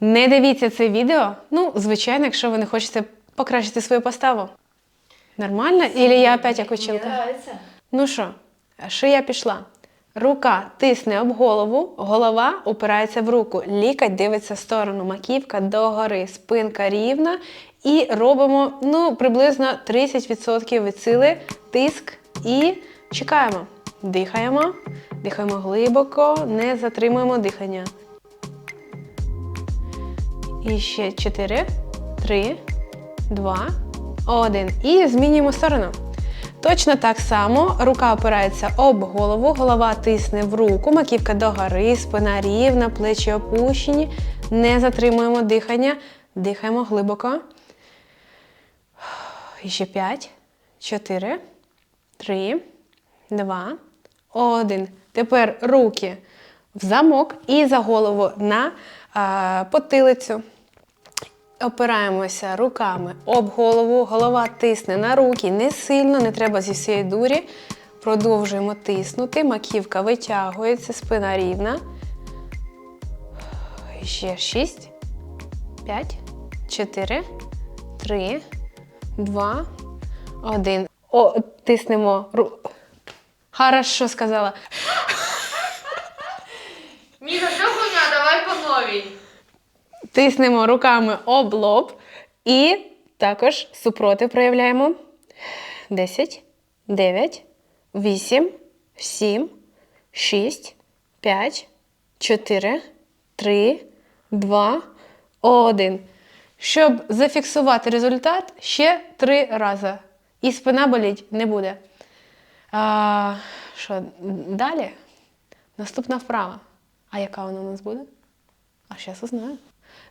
Не дивіться це відео. Ну, звичайно, якщо ви не хочете покращити свою поставу. Нормально? Ілі я опять як училка? Ну що, шия пішла. Рука тисне об голову, голова упирається в руку, лікать дивиться в сторону, маківка догори, спинка рівна. І робимо ну, приблизно 30% від сили, тиск і чекаємо. Дихаємо, дихаємо глибоко, не затримуємо дихання. І ще 4, 3, 2, 1. І змінюємо сторону. Точно так само рука опирається об голову, голова тисне в руку, маківка догори, спина рівна, плечі опущені. Не затримуємо дихання. Дихаємо глибоко. І ще 5, 4, 3, 2, 1. Тепер руки в замок і за голову на потилицю. Опираємося руками об голову, голова тисне на руки, не сильно, не треба зі всієї дурі. Продовжуємо тиснути, маківка витягується, спина рівна. Ще 6, 5, 4, 3, 2, 1. О, тиснемо ру. Хорошо сказала. Миша, новой. Тиснемо руками об лоб і також супротив проявляємо. 10, 9, 8, 7, 6, 5, 4, 3, 2, 1. Щоб зафіксувати результат, ще три рази. І спина боліть не буде. А, що, далі? Наступна вправа. А яка вона у нас буде? А зараз узнаю.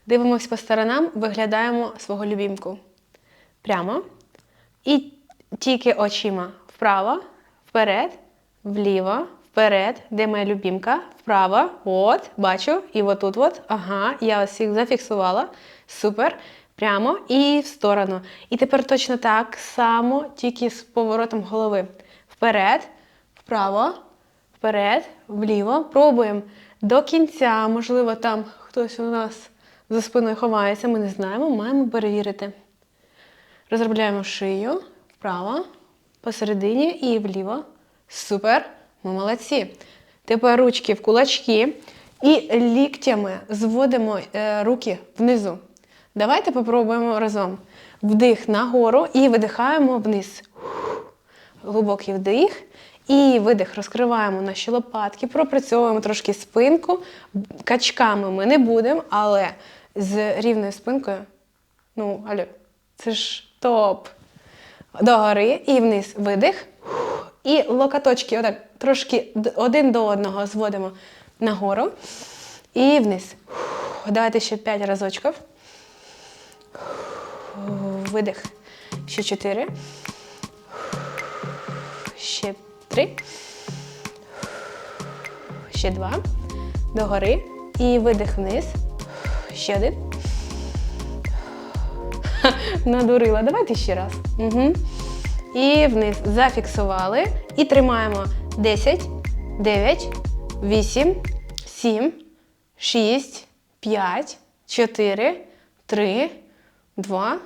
Дивимось по сторонам, виглядаємо свого любімку. Прямо. І тільки очима вправо, вперед, вліво, вперед, де моя любімка, вправо, от, бачу, і отут от. Ага, я ось їх зафіксувала. Супер. Прямо і в сторону. І тепер точно так само, тільки з поворотом голови. Вперед, вправо, вперед, вліво. Пробуємо до кінця. Можливо, там хтось у нас за спиною ховається, ми не знаємо, маємо перевірити. Розробляємо шию вправо, посередині і вліво. Супер! Ми молодці. Тепер ручки в кулачки і ліктями зводимо е, руки внизу. Давайте попробуємо разом. Вдих нагору і видихаємо вниз. Глибокий вдих. І видих, розкриваємо наші лопатки, пропрацьовуємо трошки спинку. Качками ми не будемо, але з рівною спинкою. Ну, алло, це ж топ. Догори і вниз видих. І локоточки отак трошки один до одного зводимо нагору і вниз. Давайте ще 5 разочків. Видих. Ще 4. Ще 3. Ще 2. Догори. І видих вниз. Ще один. Надурила. Давайте ще раз. Угу. І вниз зафіксували. І тримаємо 10, 9, 8, 7, 6, 5, 4, 3, 2.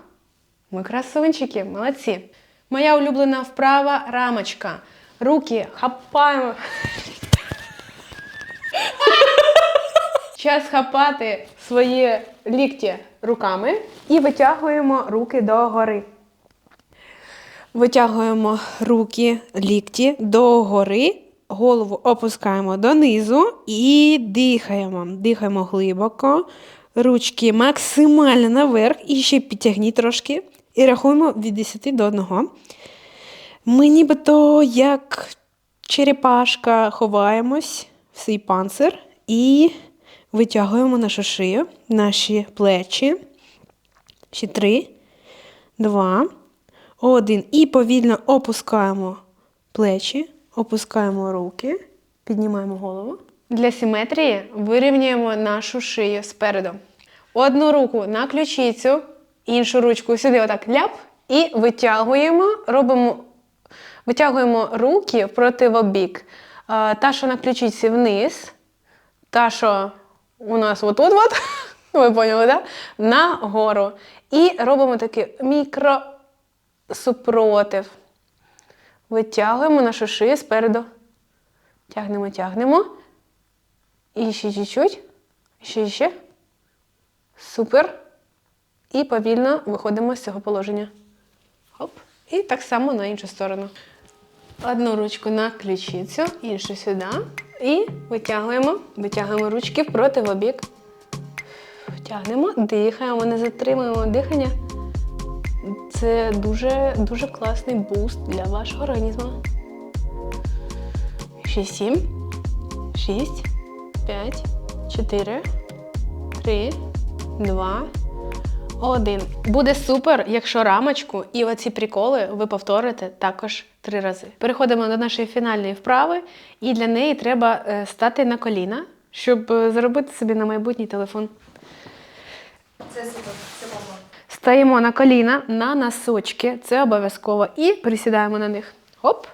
Ми красунчики, молодці. Моя улюблена вправа рамочка. Руки хапаємо. Час хапати свої лікті руками і витягуємо руки догори. Витягуємо руки, лікті догори, голову опускаємо донизу і дихаємо. Дихаємо глибоко, ручки максимально наверх і ще підтягніть трошки. І рахуємо від 10 до 1. Ми нібито як черепашка ховаємось в свій панцир і витягуємо нашу шию, наші плечі. Ще три, два, один. І повільно опускаємо плечі, опускаємо руки, піднімаємо голову. Для симетрії вирівнюємо нашу шию спереду. Одну руку на ключицю, іншу ручку сюди, отак ляп, і витягуємо, робимо, витягуємо руки противобік. Е, Та, що на ключиці вниз, та, що у нас отут от Ви поняли. Да? Нагору. І робимо такий мікросупротив. Витягуємо нашу шию спереду. Тягнемо, тягнемо. І ще чуть-чуть. Ще, ще. Супер. І повільно виходимо з цього положення. Хоп. І так само на іншу сторону. Одну ручку на ключицю, іншу сюди. І витягуємо, витягуємо ручки впроти в обік. Тягнемо, дихаємо, не затримуємо дихання. Це дуже, дуже класний буст для вашого організму. Ще сім, шість, п'ять, чотири, три, два, один. Буде супер, якщо рамочку і оці приколи ви повторите також три рази. Переходимо до нашої фінальної вправи, і для неї треба е, стати на коліна, щоб е, заробити собі на майбутній телефон. Це супер, це бомба. Стаємо на коліна, на носочки, це обов'язково, і присідаємо на них. Хоп.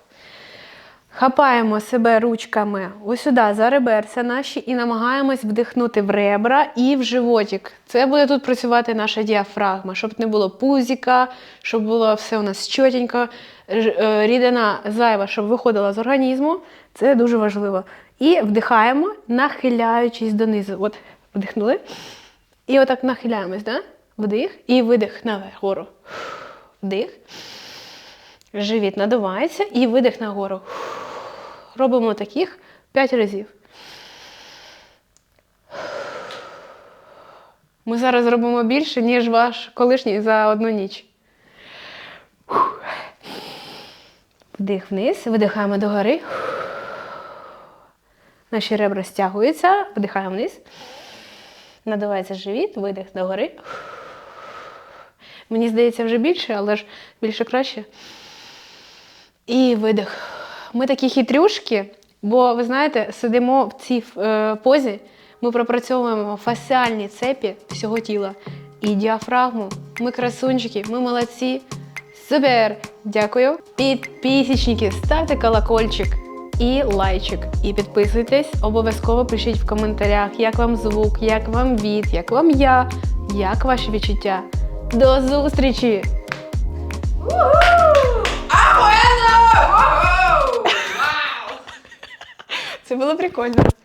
Хапаємо себе ручками ось сюди за реберця наші і намагаємось вдихнути в ребра і в животик. Це буде тут працювати наша діафрагма, щоб не було пузіка, щоб було все у нас чотенько, е, рідина зайва, щоб виходила з організму. Це дуже важливо. І вдихаємо, нахиляючись донизу. От вдихнули. І отак нахиляємось, да? Вдих і видих нагору. Вдих. Живіт надувається і видих нагору. Робимо таких 5 разів. Ми зараз зробимо більше, ніж ваш колишній за одну ніч. Вдих вниз, видихаємо догори. Наші ребра стягуються, вдихаємо вниз. Надувається живіт, видих догори. Мені здається, вже більше, але ж більше краще. І видих. Ми такі хитрюшки, бо ви знаєте, сидимо в цій е, позі, ми пропрацьовуємо фасіальні цепі всього тіла і діафрагму. Ми красунчики, ми молодці. Супер! Дякую. Підписчики, ставте колокольчик і лайчик. І підписуйтесь. Обов'язково пишіть в коментарях, як вам звук, як вам від, як вам я, як ваші відчуття. До зустрічі! Це було прикольно.